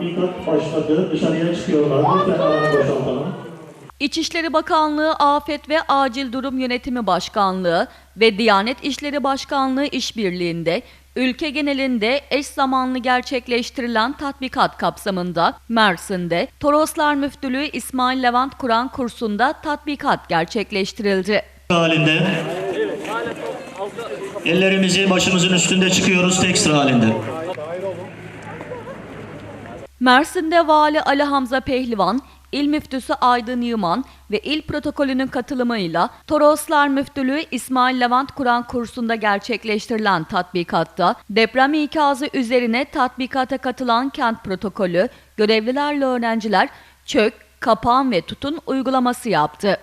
İlkat başladı. Dışarıya çıkıyorlar. Lütfen alanı boşaltalım. İçişleri Bakanlığı Afet ve Acil Durum Yönetimi Başkanlığı ve Diyanet İşleri Başkanlığı işbirliğinde ülke genelinde eş zamanlı gerçekleştirilen tatbikat kapsamında Mersin'de Toroslar Müftülüğü İsmail Levent Kur'an kursunda tatbikat gerçekleştirildi. halinde ellerimizi başımızın üstünde çıkıyoruz tek sıra halinde. Mersin'de Vali Ali Hamza Pehlivan, İl Müftüsü Aydın Yıman ve il protokolünün katılımıyla Toroslar Müftülüğü İsmail Levent Kur'an kursunda gerçekleştirilen tatbikatta deprem ikazı üzerine tatbikata katılan kent protokolü, görevlilerle öğrenciler çök, kapan ve tutun uygulaması yaptı.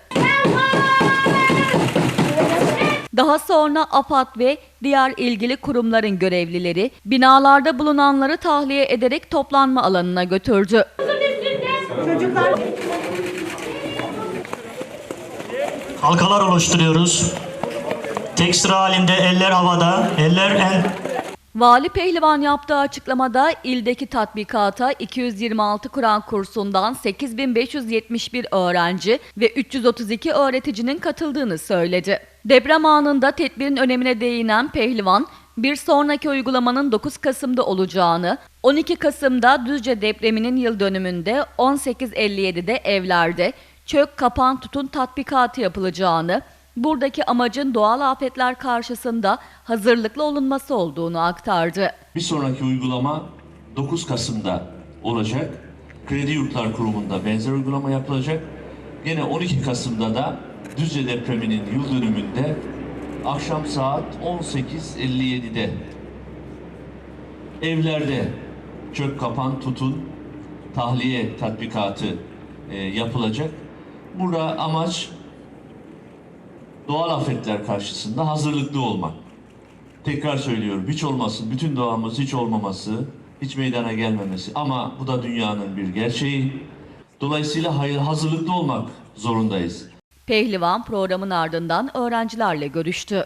Daha sonra AFAD ve diğer ilgili kurumların görevlileri binalarda bulunanları tahliye ederek toplanma alanına götürdü. Halkalar oluşturuyoruz. Tek sıra halinde eller havada, eller en Vali Pehlivan yaptığı açıklamada ildeki tatbikata 226 Kur'an kursundan 8571 öğrenci ve 332 öğreticinin katıldığını söyledi. Deprem anında tedbirin önemine değinen Pehlivan, bir sonraki uygulamanın 9 Kasım'da olacağını, 12 Kasım'da Düzce depreminin yıl dönümünde 18.57'de evlerde çök kapan tutun tatbikatı yapılacağını, buradaki amacın doğal afetler karşısında hazırlıklı olunması olduğunu aktardı. Bir sonraki uygulama 9 Kasım'da olacak. Kredi Yurtlar Kurumu'nda benzer uygulama yapılacak. Yine 12 Kasım'da da Düzce depreminin yıl dönümünde akşam saat 18.57'de evlerde çök kapan tutun tahliye tatbikatı e, yapılacak. Burada amaç doğal afetler karşısında hazırlıklı olmak. Tekrar söylüyorum hiç olmasın, bütün doğamız hiç olmaması, hiç meydana gelmemesi. Ama bu da dünyanın bir gerçeği. Dolayısıyla hayır, hazırlıklı olmak zorundayız. Pehlivan programın ardından öğrencilerle görüştü.